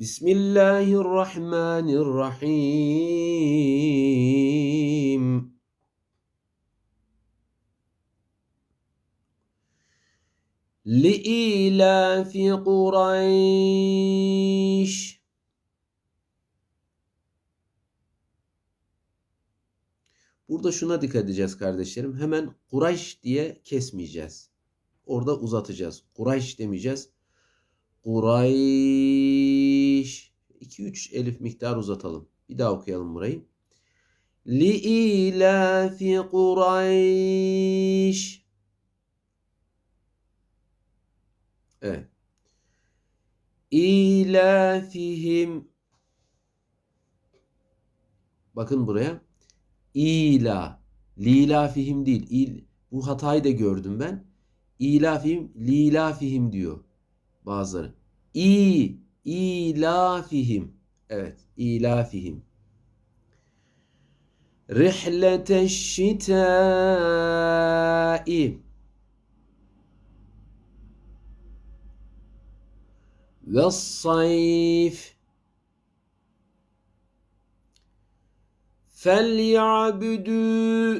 Bismillahirrahmanirrahim. لإيلاف قريش Burada şuna dikkat edeceğiz kardeşlerim. Hemen Kurayş diye kesmeyeceğiz. Orada uzatacağız. Kurayş demeyeceğiz. Kurayş. 2-3 elif miktar uzatalım. Bir daha okuyalım burayı. Li ilafi Kurayş. Evet. İlafihim. Bakın buraya. İla. Lilafihim değil. İl, bu hatayı da gördüm ben. İlafihim, lilafihim diyor bazıları. İ, ilafihim. Evet, ilafihim. Rihlete şitai. Ve sayf. فليعبدوا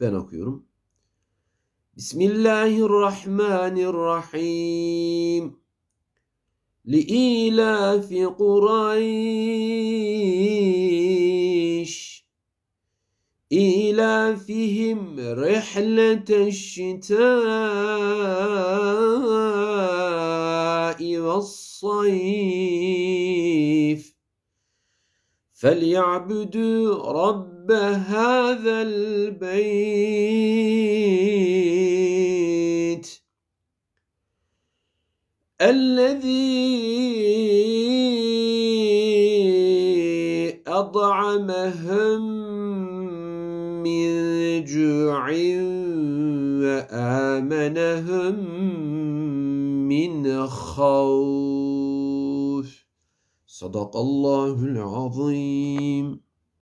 Ben okuyorum. Bismillahirrahmanirrahim. لإيلاف قريش إيلافهم رحلة الشتاء والصيف فليعبدوا رب هذا البيت الذي أطعمهم من جوع وآمنهم من خوف. صدق الله العظيم.